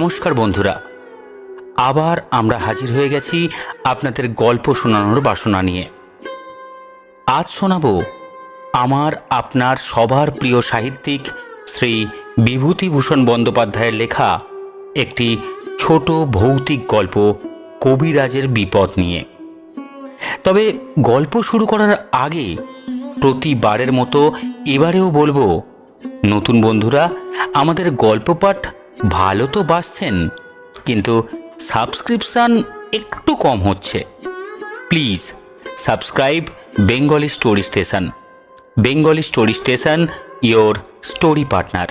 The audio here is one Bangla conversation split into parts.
নমস্কার বন্ধুরা। আবার আমরা হাজির হয়ে গেছি আপনাদের গল্প শোনানোর বাসনা নিয়ে। আজ শোনাবো আমার আপনার সবার প্রিয় সাহিত্যিক শ্রী বিভূতিভূষণ বন্দ্যোপাধ্যায়ের লেখা একটি ছোট ভৌতিক গল্প কবিরাজের বিপদ নিয়ে। তবে গল্প শুরু করার আগে প্রতিবারের মতো এবারেও বলব, নতুন বন্ধুরা, আমাদের গল্প পাঠ ভালো তো বাসছেন, কিন্তু সাবস্ক্রিপশান একটু কম হচ্ছে। Please, subscribe Bengali story station. Bengali story station, your story partner.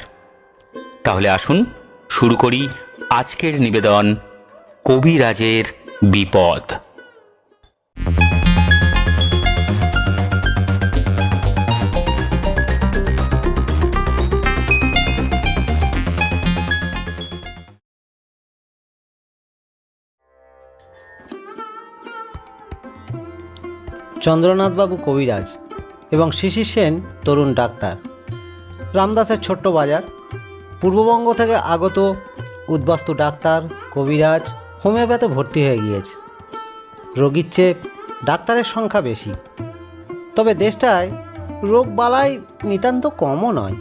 তাহলে আসুন, শুরু করি আজকের নিবেদন কবিরাজের বিপদ। চন্দ্রনাথবাবু কবিরাজ এবং শিশির সেন তরুণ ডাক্তার। রামদাসের ছোট্ট বাজার, পূর্ববঙ্গ থেকে আগত উদ্বাস্তু ডাক্তার, কবিরাজ, হোমিওপ্যাথে ভর্তি হয়ে গিয়েছে। রোগীর চেয়ে ডাক্তারের সংখ্যা বেশি। তবে দেশটায় রোগ বালাই নিতান্ত কমও নয়।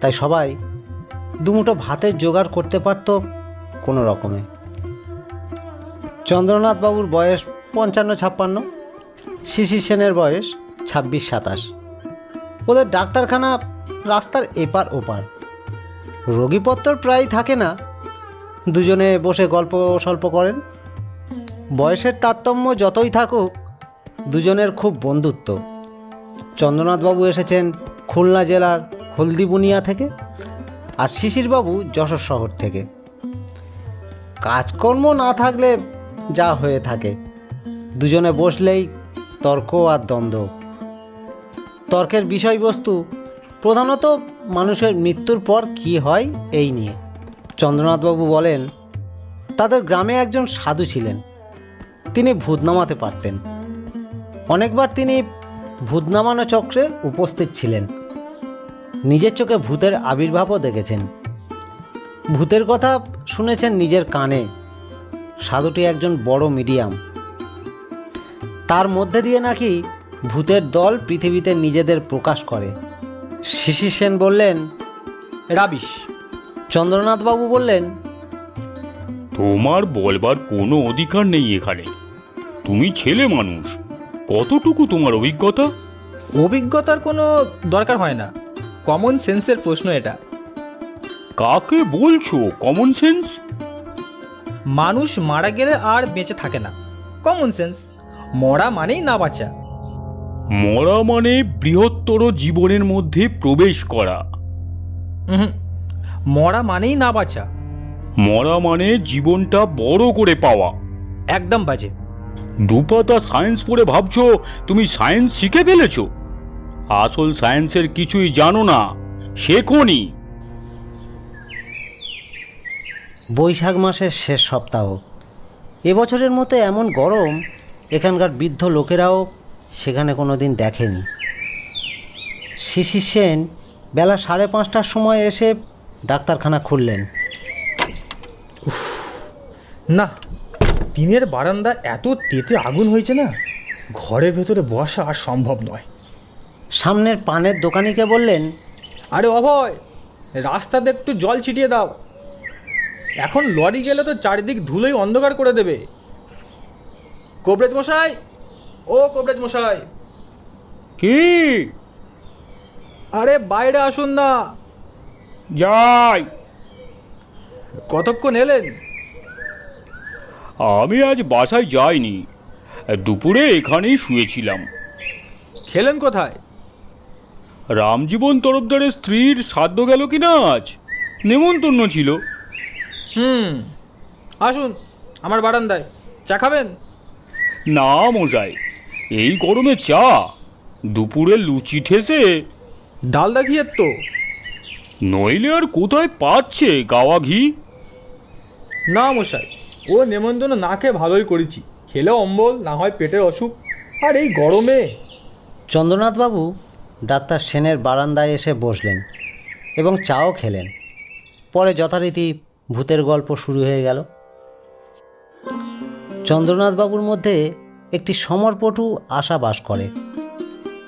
তাই সবাই দুমুঠো ভাতের জোগাড় করতে পারত কোনো রকমে। চন্দ্রনাথবাবুর বয়স পঞ্চান্ন ছাপ্পান্ন। শিশির সেনের বয়স ছাব্বিশ সাতাশ। ওদের ডাক্তারখানা রাস্তার এপার ওপার। রোগীপত্র প্রায় থাকে না। দুজনে বসে গল্প স্বল্প করেন। বয়সের তারতম্য যতই থাকুক, দুজনের খুব বন্ধুত্ব। চন্দ্রনাথবাবু এসেছেন খুলনা জেলার হলদিবুনিয়া থেকে আর শিশিরবাবু যশোর শহর থেকে। কাজকর্ম না থাকলে যা হয়ে থাকে। দুজনে বসলেই তর্ক আর দ্বন্দ্ব। তর্কের বিষয়বস্তু প্রধানত মানুষের মৃত্যুর পর কি হয় এই নিয়ে। চন্দ্রনাথবাবু বলেন, তাদের গ্রামে একজন সাধু ছিলেন। তিনি ভূত নামাতে পারতেন। অনেকবার তিনি ভূত নামানো চক্রে উপস্থিত ছিলেন। নিজের চোখে ভূতের আবির্ভাবও দেখেছেন। ভূতের কথা শুনেছেন নিজের কানে। সাধুটি একজন বড় মিডিয়াম। তার মধ্যে দিয়ে নাকি ভূতের দল পৃথিবীতে নিজেদের প্রকাশ করে। শিশি সেন বললেন রাবিশ চন্দ্রনাথবাবু বললেন তোমার বলবার কোনো অধিকার নেই এখানে। তুমি ছেলে মানুষ কতটুকু তোমার অভিজ্ঞতা? অভিজ্ঞতার কোনো দরকার হয় না। কমন সেন্সের প্রশ্ন এটা। কাকে বলছো কমন সেন্স মানুষ মারা গেলে আর বেঁচে থাকে না। কমন সেন্স মরা মানেই না বাঁচা। মরা মানে বৃহত্তর জীবনের মধ্যে প্রবেশ করা। মরা মানেই না বাঁচা। মরা মানে জীবনটা বড় করে পাওয়া। একদম বাজে। দুপাতা সায়েন্স পড়ে ভাবছ তুমি সায়েন্স শিখে ফেলেছ? আসল সায়েন্সের কিছুই জানো না শেখোনি। বৈশাখ মাসের শেষ সপ্তাহ। এবছরের মতো এমন গরম এখানকার বৃদ্ধ লোকেরাও সেখানে কোনো দিন দেখেনি। শিশির সেন বেলা সাড়ে পাঁচটার সময় এসে ডাক্তারখানা খুললেন। না টিনের বারান্দা এত তেতে আগুন হয়েছে না? ঘরের ভেতরে বসা আর সম্ভব নয়। সামনের পানের দোকানিকে বললেন আরে অভয় রাস্তাতে একটু জল ছিটিয়ে দাও। এখন লরি গেলে তো চারিদিক ধুলোই অন্ধকার করে দেবে। কোবরেজ মশাই? ও কোবরেজ মশাই। কি? আরে বাইরে আসুন না। যাই। কতক্ষণ এলেন? আমি আজ বাসায় যাইনি। দুপুরে এখানেই শুয়েছিলাম। খেলেন কোথায়? রামজীবন তরফদারের স্ত্রীর সাধ্য গেল কি না আজ? নেমন্তন্ন ছিল। হুম। আসুন আমার বারান্দায়। চা খাবেন? না মশাই এই গরমে চা দুপুরে লুচি ঠেসে। ডাল দেখিয়ে তো। নইলে আর কোথায় পাচ্ছে গাওয়া ঘি? না মশাই ও নেমন্তন্ন না খেয়ে ভালোই করেছি। খেলে অম্বল না হয় পেটের অসুখ। আর এই গরমে? চন্দ্রনাথবাবু ডাক্তার সেনের বারান্দায় এসে বসলেন এবং চাও খেলেন। পরে যথারীতি ভূতের গল্প শুরু হয়ে গেল। চন্দ্রনাথবাবুর মধ্যে একটি সমরপটু আশা বাস করে।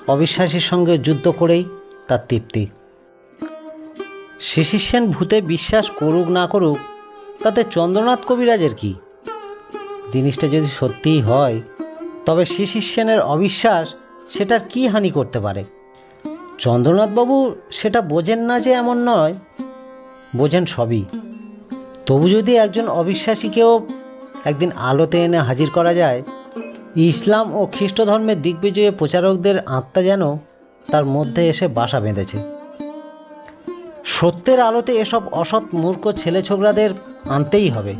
অবিশ্বাসীর সঙ্গে যুদ্ধ করেই তার তৃপ্তি। শিশির সেন ভূতে বিশ্বাস করুক না করুক, তাতে চন্দ্রনাথ কবিরাজের কি? জিনিসটা যদি সত্যিই হয়, তবে শিশির সেনের অবিশ্বাস সেটার কি হানি করতে পারে? চন্দ্রনাথবাবু সেটা বোঝেন না যে এমন নয়, বোঝেন সবই। তবু যদি একজন অবিশ্বাসীকেও একদিন আলোতে এনে হাজির করা যায়, ইসলাম ও খ্রিস্ট ধর্মের দিগ্বিজয়ী প্রচারকদের আত্মা যেন তার মধ্যে এসে বাসা বেঁধেছে। সত্যের আলোতে এসব অসৎ মূর্খ ছেলে ছোকরাদের আনতেই হবে।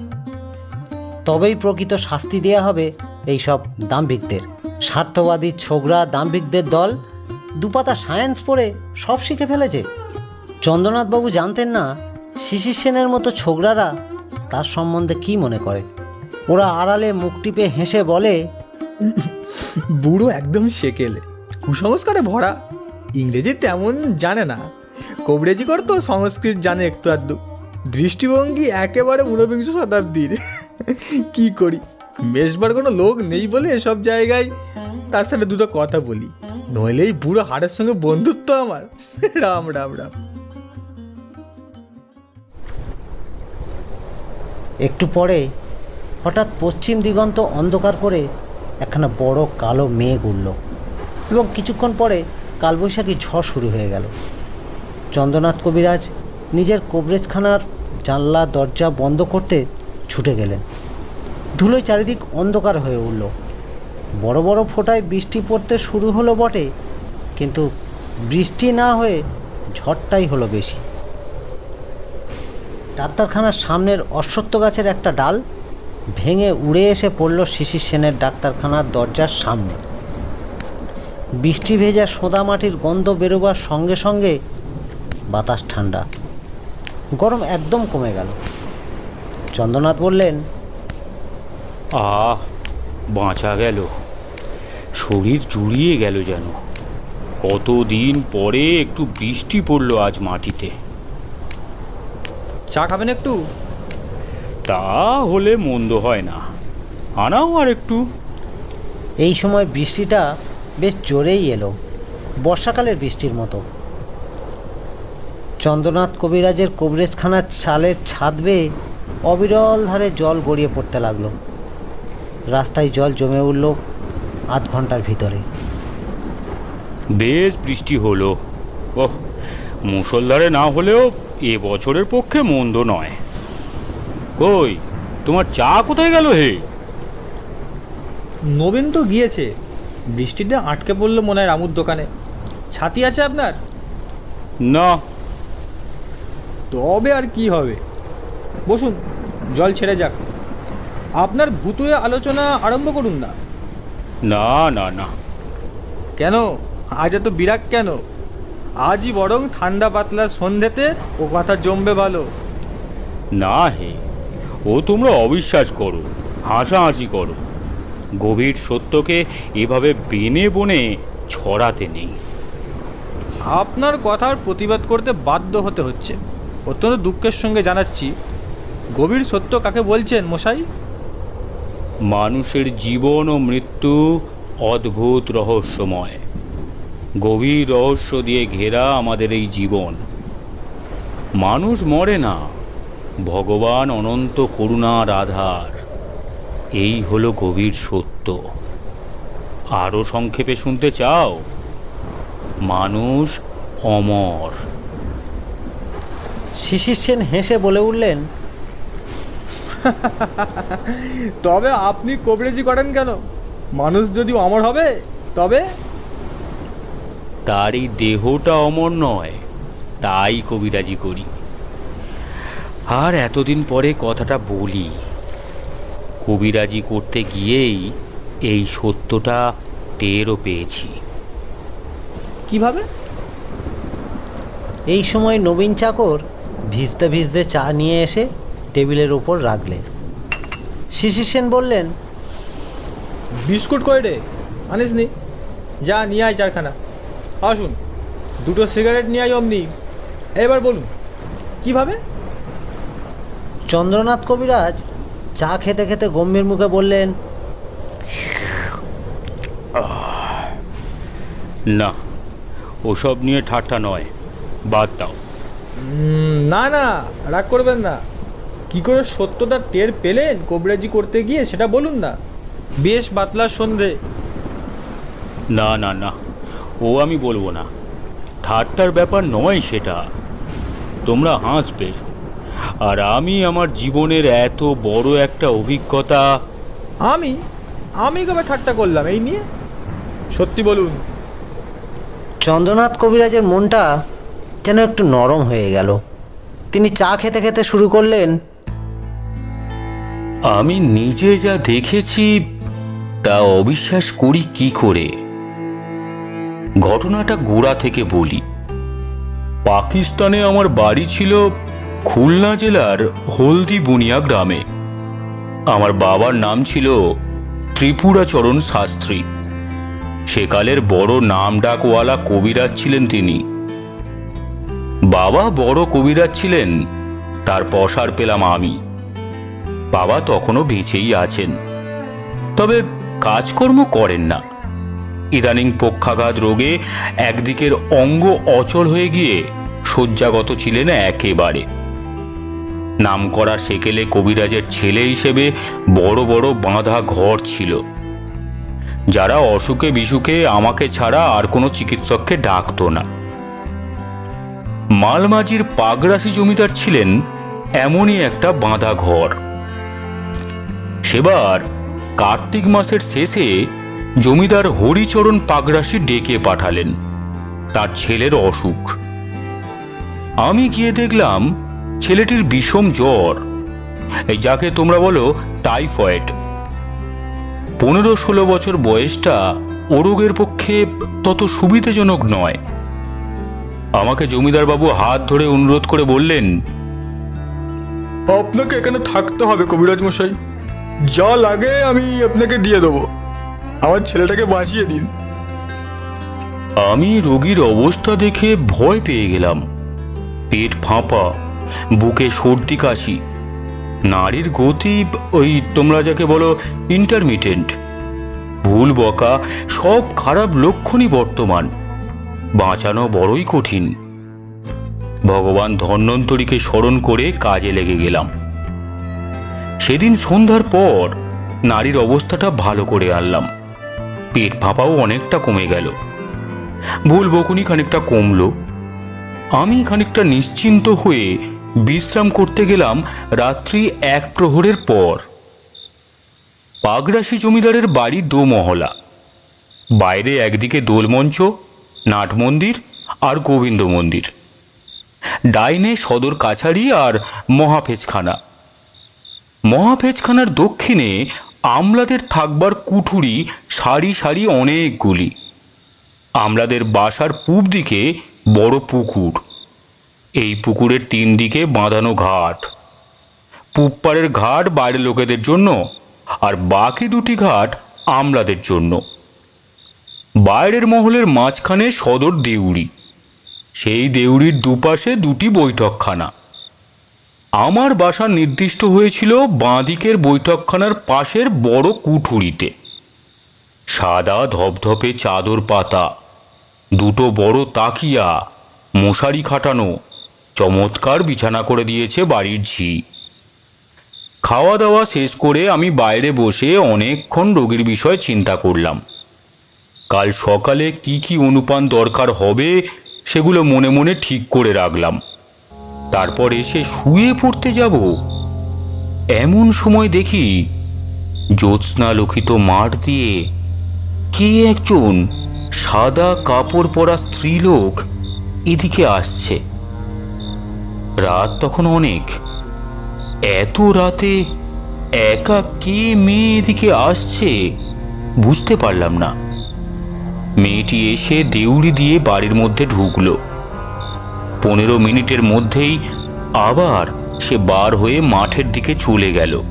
তবেই প্রকৃত শাস্তি দেয়া হবে এই সব দাম্ভিকদের। স্বার্থবাদী ছোকরা দাম্ভিকদের দল দুপাতা সায়েন্স পড়ে সব শিখে ফেলেছে। চন্দ্রনাথবাবু জানতেন না, শিশির সেনের মতো ছোকরারা তার সম্বন্ধে কি মনে করে। ওরা আড়ালে মুখ টিপে হেসে বলে বুড়ো একদম সেকেলে কুসংস্কারে ভরা। ইংরেজি তেমন জানে না। কবরেজি করতো সংস্কৃত জানে একটু আধটু। দৃষ্টিভঙ্গি একেবারে ঊনবিংশ শতাব্দীর। কি করি? মেশবার কোনো লোক নেই বলে এসব জায়গায়। তার সাথে দুটো কথা বলি। নইলেই বুড়ো হাড়ের সঙ্গে বন্ধুত্ব আমার। রাম রাম রাম। একটু পরে হঠাৎ পশ্চিম দিগন্ত অন্ধকার করে একখানা বড় কালো মেঘ উঠল এবং কিছুক্ষণ পরে কালবৈশাখী ঝড় শুরু হয়ে গেল। চন্দ্রনাথ কবিরাজ নিজের কবরেজখানার জানলা, দরজা বন্ধ করতে ছুটে গেলেন। ধুলোয় চারিদিক অন্ধকার হয়ে উঠল। বড় বড় ফোঁটায় বৃষ্টি পড়তে শুরু হলো বটে, কিন্তু বৃষ্টি না হয়ে ঝড়টাই হলো বেশি। ডাক্তারখানার সামনের অশ্বত্থ গাছের একটা ডাল ভেঙে উড়ে এসে পড়ল শিশির সেনের ডাক্তারখানার দরজার সামনে। বৃষ্টি ভেজা সোদা মাটির গন্ধ বেরোবার সঙ্গে সঙ্গে বাতাস ঠান্ডা। গরম একদম কমে গেল। চন্দ্রনাথ বললেন আহ বাঁচা গেল। শরীর জুড়িয়ে গেল যেন। কতদিন পরে একটু বৃষ্টি পড়ল আজ মাটিতে। চা খাবেন একটু? তা হলে মন্দ হয় না। আনাও আর একটু এই সময় বৃষ্টিটা বেশ জোরেই এলো বর্ষাকালের বৃষ্টির মতো। চন্দ্রনাথ কবিরাজের কবরেজখানার ছালের ছাদ বেয়ে অবিরল ধারে জল গড়িয়ে পড়তে লাগল। রাস্তায় জল জমে উঠল আধ ঘণ্টার ভিতরে। বেশ বৃষ্টি হলো। ওহ মুসলধারে না হলেও এ বছরের পক্ষে মন্দ নয়। কই? তোমার চা কোথায় গেল হে? নবীন তো গিয়েছে। বৃষ্টিতে আটকে পড়ল মনে হয় রামুর দোকানে। ছাতি আছে আপনার? না। তবে আর কি হবে? বসুন জল ছেড়ে যাক। আপনার ভূতুয়ে আলোচনা আরম্ভ করুন না। না না না। কেন? আজ এত বিরাগ কেন? আজই বরং ঠান্ডা পাতলা সন্ধেতে ও কথা জমবে ভালো। না হে। ও তোমরা অবিশ্বাস করো হাসাহাসি করো। গভীর সত্যকে এভাবে বেনে বনে ছড়াতে নেই। আপনার কথার প্রতিবাদ করতে বাধ্য হতে হচ্ছে। অত্যন্ত দুঃখের সঙ্গে জানাচ্ছি গভীর সত্য কাকে বলছেন মশাই? মানুষের জীবন ও মৃত্যু অদ্ভুত রহস্যময়। গভীর রহস্য দিয়ে ঘেরা আমাদের এই জীবন। মানুষ মরে না ভগবান অনন্ত করুণার আধার। এই হলো গভীর সত্য। আরও সংক্ষেপে শুনতে চাও? মানুষ অমর। শিশির সেন হেসে বলে উঠলেন তবে আপনি কবরেজি করেন কেন? মানুষ যদি অমর হবে তবে? তার এই দেহটা অমর নয় তাই কবিরাজি করি। আর এতদিন পরে কথাটা বলি। কবিরাজি করতে গিয়েই এই সত্যটা টেরও পেয়েছি। কীভাবে? এই সময় নবীন চাকর ভিজতে ভিজতে চা নিয়ে এসে টেবিলের ওপর রাখলেন। শিশির সেন বললেন বিস্কুট কয় রে? আনিস নি যা নিয়ে আয় চারখানা। আসুন দুটো সিগারেট নিয়ে আয় অমনি। এবার বলুন কীভাবে? চন্দ্রনাথ কবিরাজ চা খেতে খেতে গম্ভীর মুখে বললেন না ওসব নিয়ে ঠাট্টা নয় বাদ দাও। না না রাগ করবেন না। কি করে সত্যটা টের পেলেন কবিরাজি করতে গিয়ে সেটা বলুন না। বেশ বাতলা সন্ধে। না না না ও আমি বলব না। ঠাট্টার ব্যাপার নয় সেটা। তোমরা হাসবে। আর আমি আমার জীবনের এত বড় একটা অভিজ্ঞতা। আমি? আমি কবে ঠাট্টা করলাম এই নিয়ে? সত্যি বলুন। চন্দ্রনাথ কবিরাজের মনটা যেন একটু নরম হয়ে গেল। তিনি চা খেতে খেতে শুরু করলেন আমি নিজে যা দেখেছি তা অবিশ্বাস করি কি করে। ঘটনাটা গোড়া থেকে বলি। পাকিস্তানে আমার বাড়ি ছিল খুলনা জেলার হলদি বুনিয়া গ্রামে। আমার বাবার নাম ছিল ত্রিপুরাচরণ শাস্ত্রী। সেকালের বড় নাম ডাকওয়ালা কবিরাজ ছিলেন তিনি। বাবা বড় কবিরাজ ছিলেন, তার পসার পেলাম আমি। বাবা তখনও বেঁচেই আছেন। তবে কাজকর্ম করেন না। ইদানিং পক্ষাঘাত রোগে একদিকের অঙ্গ অচল হয়ে গিয়ে শয্যাগত ছিলেন একেবারে। নামকরা সেকেলে কবিরাজের ছেলে হিসেবে বড় বড় বাঁধা ঘর ছিল। যারা অসুখে বিসুখে আমাকে ছাড়া আর কোনো চিকিৎসককে ডাকতো না। মালমাজির পাগরাশি জমিদার ছিলেন এমনই একটা বাঁধা ঘর। সেবার কার্তিক মাসের শেষে জমিদার হরিচরণ পাগরাশি ডেকে পাঠালেন। তার ছেলের অসুখ। আমি গিয়ে দেখলাম ছেলেটির বিষম জ্বর। এই যাকে তোমরা বলো টাইফয়েড। পনেরো ষোলো বছর বয়সটা ও রোগের পক্ষে তত সুবিধাজনক নয়। আমাকে জমিদারবাবু হাত ধরে অনুরোধ করে বললেন আপনাকে এখানে থাকতে হবে কবিরাজ মশাই। যা লাগে আমি আপনাকে দিয়ে দেবো। আমার ছেলেটাকে বাঁচিয়ে দিন। আমি রোগীর অবস্থা দেখে ভয় পেয়ে গেলাম। পেট ফাঁপা। বুকে সর্দি কাশি। নারীর গতি, ওই তোমরা যাকে বলো ইন্টারমিটেন্ট ভুল বকা, সব খারাপ লক্ষণই বর্তমান। বাঁচানো বড়ই কঠিন। ভগবান ধন্বন্তরীকে স্মরণ করে কাজে লেগে গেলাম। সেদিন সন্ধ্যার পর নারীর অবস্থাটা ভালো করে আনলাম। পেট ফাঁপাও অনেকটা কমে গেল। ভুল বকুনি খানিকটা কমলো। আমি খানিকটা নিশ্চিন্ত হয়ে বিশ্রাম করতে গেলাম রাত্রি এক প্রহরের পর। পাগরাশি জমিদারের বাড়ি দোমহলা। বাইরে একদিকে দোলমঞ্চ, নাট মন্দির আর গোবিন্দ মন্দির। ডাইনে সদর কাছারি আর মহাফেজখানা। মহাফেজখানার দক্ষিণে আমলাদের থাকবার কুঠুরি, সারি সারি অনেকগুলি। আমলাদের বাসার পূব দিকে বড় পুকুর। এই পুকুরের তিন দিকে বাঁধানো ঘাট। পূব পাড়ের ঘাট বাইরের লোকেদের জন্য আর বাকি দুটি ঘাট আমলাদের জন্য। বাইরের মহলের মাঝখানে সদর দেউড়ি। সেই দেউড়ির দুপাশে দুটি বৈঠকখানা। আমার বাসা নির্দিষ্ট হয়েছিল বাঁদিকের বৈঠকখানার পাশের বড় কুঠুরিতে। সাদা ধপধপে চাদর পাতা, দুটো বড় তাকিয়া, মশারি খাটানো চমৎকার বিছানা করে দিয়েছে বাড়ির ঝি। খাওয়া দাওয়া শেষ করে আমি বাইরে বসে অনেকক্ষণ রোগীর বিষয়ে চিন্তা করলাম। কাল সকালে কি কি অনুপান দরকার হবে, সেগুলো মনে মনে ঠিক করে রাখলাম। তারপর এসে শুয়ে পড়তে যাব। এমন সময় দেখি জ্যোৎস্না লোকিত মাঠ দিয়ে কে একজন সাদা কাপড় পরা স্ত্রীলোক এদিকে আসছে। রাত তখন অনেক। এত রাতে একা কে মেয়ে এদিকে আসছে বুঝতে পারলাম না। মেয়েটি এসে দেউড়ি দিয়ে বাড়ির মধ্যে ঢুকলো। পনেরো মিনিটের মধ্যেই আবার সে বার হয়ে মাঠের দিকে চলে গেল।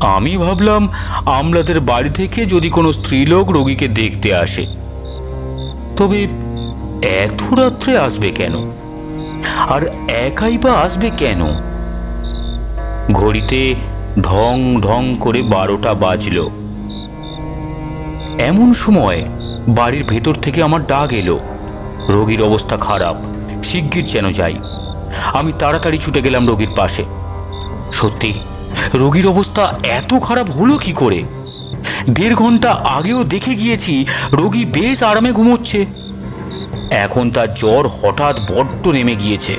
আমি ভাবলাম, আমলাদের বাড়ি থেকে যদি কোনো স্ত্রীলোক রোগীকে দেখতে আসে, তবে এত রাত্রে আসবে কেন? আর একাই বা আসবে কেন? ঘড়িতে ঢং ঢং করে বারোটা বাজলো। এমন সময় বাড়ির ভেতর থেকে আমার ডাক এলো। রোগীর অবস্থা খারাপ, শিগগির যেন যাই। আমি তাড়াতাড়ি ছুটে গেলাম রোগীর পাশে। সত্যি, রোগীর অবস্থা এত খারাপ হলো কি করে? দেড় ঘণ্টা আগেও দেখে গিয়েছি রোগী বেশ আরামে ঘুমোচ্ছে। এখন তার জ্বর হঠাৎ বড্ড নেমে গিয়েছে।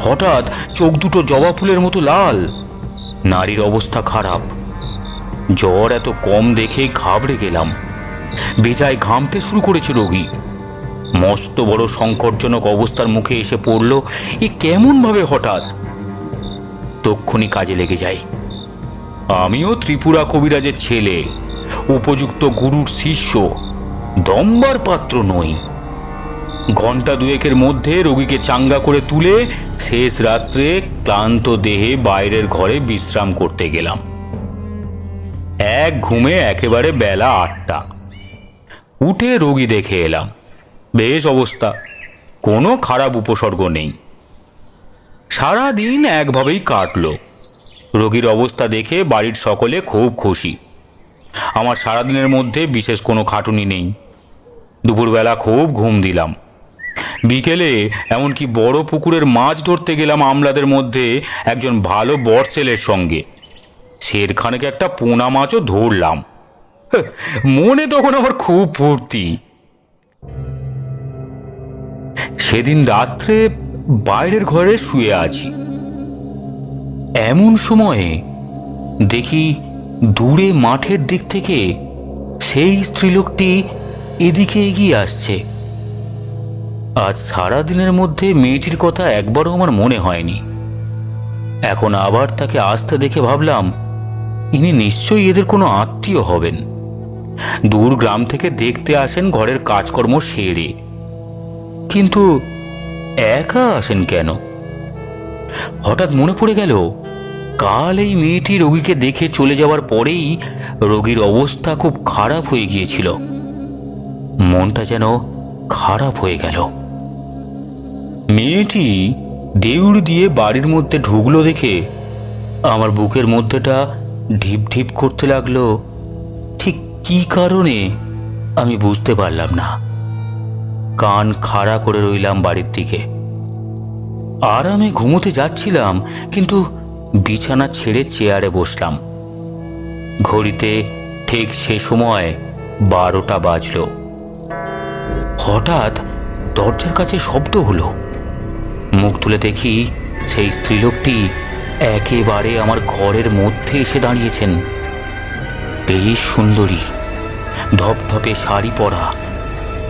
হঠাৎ চোখ দুটো জবা ফুলের মতো লাল। নারীর অবস্থা খারাপ। জ্বর এত কম দেখে ঘাবড়ে গেলাম। বেজায় ঘামতে শুরু করেছে রোগী। মস্ত বড় সংকটজনক অবস্থার মুখে এসে পড়ল, এ কেমনভাবে হঠাৎ? তক্ষুনি কাজে লেগে যাই আমিও ত্রিপুরা কবিরাজের ছেলে, উপযুক্ত গুরুর শিষ্য, দম্বার পাত্র নই। ঘণ্টা দুয়েকের মধ্যে রোগীকে চাঙ্গা করে তুলে শেষ রাত্রে ক্লান্ত দেহে বাইরের ঘরে বিশ্রাম করতে গেলাম। এক ঘুমে একেবারে বেলা আটটা। উঠে রোগী দেখে এলাম। বেশ অবস্থা, কোনো খারাপ উপসর্গ নেই। সারা দিন একভাবেই কাটলো। রোগীর অবস্থা দেখে বাড়ির সকলে খুব খুশি। আমার সারাদিনের মধ্যে বিশেষ কোনো খাটুনি নেই। দুপুরবেলা খুব ঘুম দিলাম। বিকেলে এমনকি বড় পুকুরের মাছ ধরতে গেলাম আমলাদের মধ্যে একজন ভালো বরসেলের সঙ্গে। শেরখানেকে একটা পোনা মাছও ধরলাম। হ্যাঁ, মনে তখন আমার খুব ফুর্তি। সেদিন রাত্রে বাইরের ঘরে শুয়ে আছি। এমন সময়ে দেখি দূরে মাঠের দিক থেকে সেই স্ত্রীলোকটি এদিকে এগিয়ে আসছে। আজ সারা দিনের মধ্যে মেয়েটির কথা একবারও আমার মনে হয়নি। এখন আবার তাকে আসতে দেখে ভাবলাম, ইনি নিশ্চয়ই এদের কোনো আত্মীয় হবেন। দূর গ্রাম থেকে দেখতে আসেন ঘরের কাজকর্ম সেরে। কিন্তু একা আসেন কেন? হঠাৎ মনে পড়ে গেল, কাল এই মেয়েটি রোগীকে দেখে চলে যাওয়ার পরেই রোগীর অবস্থা খুব খারাপ হয়ে গিয়েছিল। মনটা যেন খারাপ হয়ে গেল। মেয়েটি দেউড় দিয়ে বাড়ির মধ্যে ঢুকলো দেখে আমার বুকের মধ্যেটা ঢিপ ঢিপ করতে লাগল। ঠিক কি কারণে আমি বুঝতে পারলাম না। কান খাড়া করে রইলাম বাড়ির দিকে। আর আমি ঘুমোতে যাচ্ছিলাম, কিন্তু বিছানা ছেড়ে চেয়ারে বসলাম। ঘড়িতে ঠিক সে সময় বারোটা বাজলো। হঠাৎ দরজার কাছে শব্দ হলো। মুখ তুলে দেখি সেই স্ত্রীলোকটি একেবারে আমার ঘরের মধ্যে এসে দাঁড়িয়েছেন। বেশ সুন্দরী, ধপধপে শাড়ি পরা,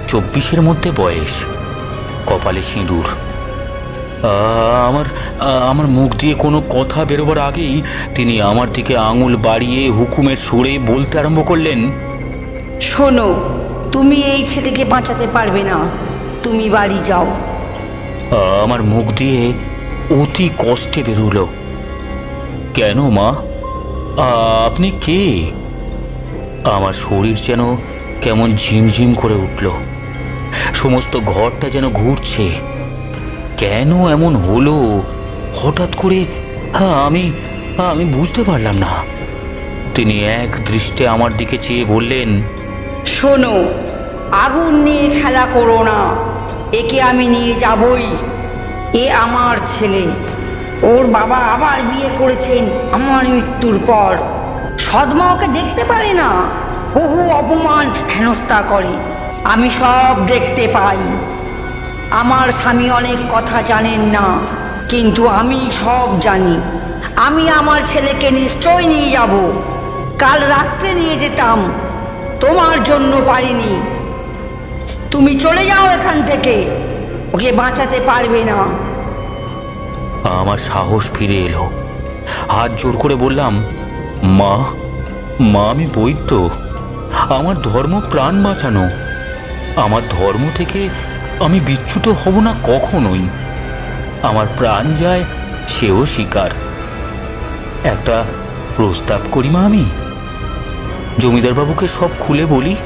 চব্বিশের মধ্যে বয়স, কপালে সিঁদুর। আমার আমার মুখ দিয়ে কোনো কথা বেরোবার আগেই তিনি আমার দিকে আঙুল বাড়িয়ে হুকুমের সুরে বলতে আরম্ভ করলেন, শোনো, তুমি এই ছেলেকে বাঁচাতে পারবে না। তুমি বাড়ি যাও। আমার মুখ দিয়ে অতি কষ্টে বেরোলো। কেন মা? আপনি কে? আমার শরীর যেন কেমন ঝিমঝিম করে উঠল। সমস্ত ঘরটা যেন ঘুরছে। কেন এমন হলো? হঠাৎ করে হ্যাঁ আমি আমি বুঝতে পারলাম না। তিনি এক দৃষ্টে আমার দিকে চেয়ে বললেন, শোনো, আগুন নিয়ে খেলা করো না। একে আমি নিয়ে যাবই। এ আমার ছেলে। ওর বাবা আবার বিয়ে করেছেন আমার মৃত্যুর পর। সদমা ওকে দেখতে পারে না। বহু অপমান হেনস্থা করে। আমি সব দেখতে পাই। আমার স্বামী অনেক কথা জানেন না, কিন্তু আমি সব জানি। আমি আমার ছেলেকে নিশ্চয় নিয়ে যাব। কাল রাত্রে নিয়ে যেতাম। তোমার জন্য পারিনি। তুমি চলে যাও এখান থেকে। ওকে বাঁচাতে পারবে না। আমার সাহস ফিরে এলো। হাত জোর করে বললাম, মা মা, আমি বৈদ্য। আমার ধর্ম প্রাণ বাঁচানো। আমার ধর্ম থেকে আমি বিচ্যুত হব না কখনোই। আমার প্রাণ যায় সেও শিকার। একটা প্রস্তাব করি মা আমি। জমিদারবাবুকে সব খুলে বলি।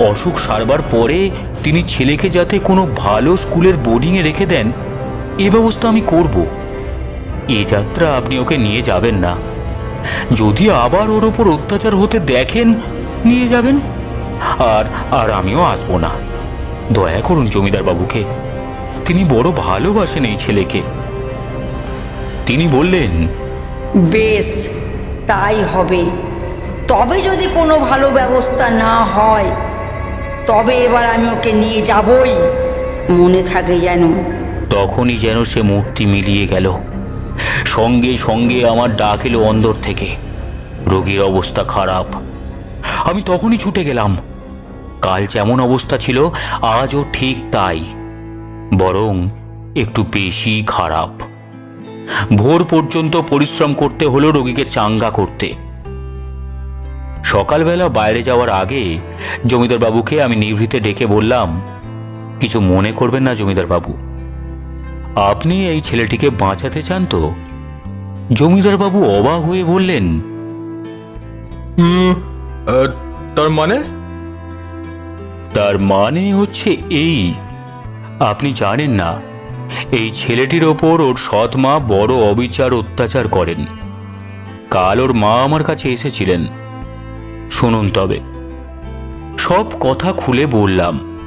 অসুখ সারবার পরে তিনি ছেলেকে যাতে কোনো ভালো স্কুলের বোর্ডিংয়ে রেখে দেন, এ ব্যবস্থা আমি করব। এ যাত্রা আপনি ওকে নিয়ে যাবেন না। যদি আবার ওর ওপর অত্যাচার হতে দেখেন, নিয়ে যাবেন। আর আর আমিও আসব না। দয়া করুন জমিদার বাবুকে। তিনি বড় ভালোবাসেন এই ছেলেকে। তিনি বললেন, বেশ, তাই হবে। তবে যদি কোনো ভালো ব্যবস্থা না হয়, তবে এবার আমি ওকে নিয়ে যাবই। মনে থাকে যেন। তখনই যেন সে মূর্তি মিলিয়ে গেল। সঙ্গে সঙ্গে আমার ডাক এলো অন্দর থেকে। রোগীর অবস্থা খারাপ। আমি তখনই ছুটে গেলাম। কাল যেমন অবস্থা ছিল, আজও ঠিক তাই। বরং একটু বেশি খারাপ। ভোর পর্যন্ত পরিশ্রম করতে হলো রোগীকে চাঙ্গা করতে। সকালবেলা বাইরে যাওয়ার আগে জমিদার বাবুকে আমি নিভৃতে ডেকে বললাম কিছু মনে করবেন না জমিদার বাবু। আপনি এই ছেলেটিকে বাঁচাতে চান তো? জমিদার বাবু অবাক হয়ে বললেন তার মানে? তার মানে হচ্ছে এই। আপনি জানেন না এই ছেলেটির ওপর ওর সৎ মা বড় অবিচার অত্যাচার করেন। কাল ওর মা আমার কাছে এসেছিলেন। শুনুন তবে। সব কথা খুলে বললাম।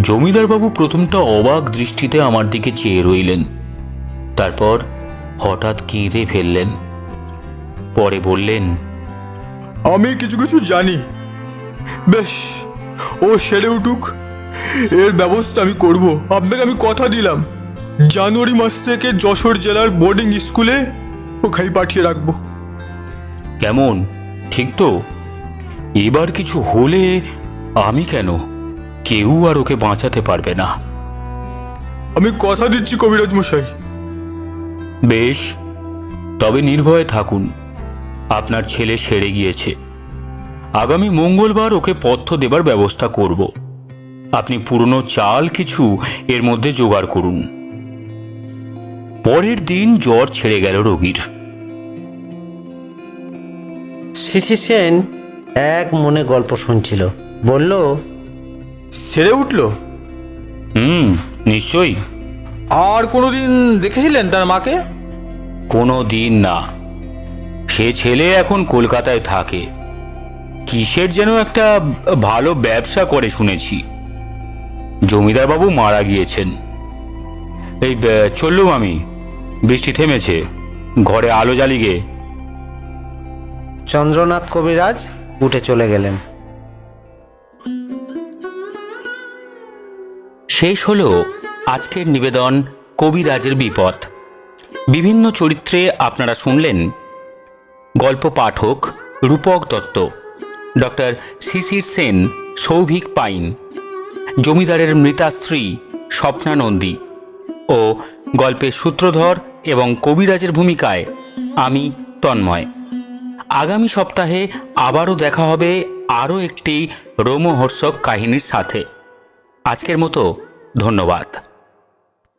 জমিদারবাবু প্রথমটা অবাক দৃষ্টিতে আমার দিকে চেয়ে রইলেন। তারপর হঠাৎ কেঁদে ফেললেন। পরে বললেন আমি কিছু কিছু জানি। বেশ ও সেরে উঠুক। এর ব্যবস্থা আমি করব। আপনাকে আমি কথা দিলাম। জানুয়ারি মাস থেকে যশোর জেলার বোর্ডিং স্কুলে ওখানে পাঠিয়ে রাখব। কেমন? ঠিক তো? এবার কিছু হলে আমি কেন? কেউ আর ওকে বাঁচাতে পারবে না। আমি কথা দিচ্ছি কবিরাজ মশাই। বেশ তবে নির্ভয়ে থাকুন। আপনার ছেলে সেরে গিয়েছে। আগামী মঙ্গলবার ওকে পথ্য দেবার ব্যবস্থা করব। আপনি পুরনো চাল কিছু এর মধ্যে জোগাড় করুন। পরের দিন জ্বর ছেড়ে গেল রোগীর। শিশির সেন এক মনে গল্প শুনছিল। বলল সেরে উঠল? হুম নিশ্চয়ই। আর কোনোদিন দেখেছিলেন তার মাকে? কোনো দিন না। সে ছেলে এখন কলকাতায় থাকে। কিসের যেন একটা ভালো ব্যবসা করে শুনেছি। জমিদারবাবু মারা গিয়েছেন। এই চললুম আমি। বৃষ্টি থেমেছে। ঘরে আলো জ্বালিগে চন্দ্রনাথ কবিরাজ উঠে চলে গেলেন। শেষ হলো আজকের নিবেদন কবিরাজের বিপদ। বিভিন্ন চরিত্রে আপনারা শুনলেন গল্প পাঠক রূপক দত্ত, ডক্টর শিশির সেন, সৌভিক পাইন, জমিদারের মৃতা স্ত্রী স্বপ্না নন্দী ও গল্পের সূত্রধর এবং কবিরাজের ভূমিকায় আমি তন্ময়। আগামী সপ্তাহে আবারও দেখা হবে আরও একটি রোমহর্ষক কাহিনীর সাথে। আজকের মতো ধন্যবাদ।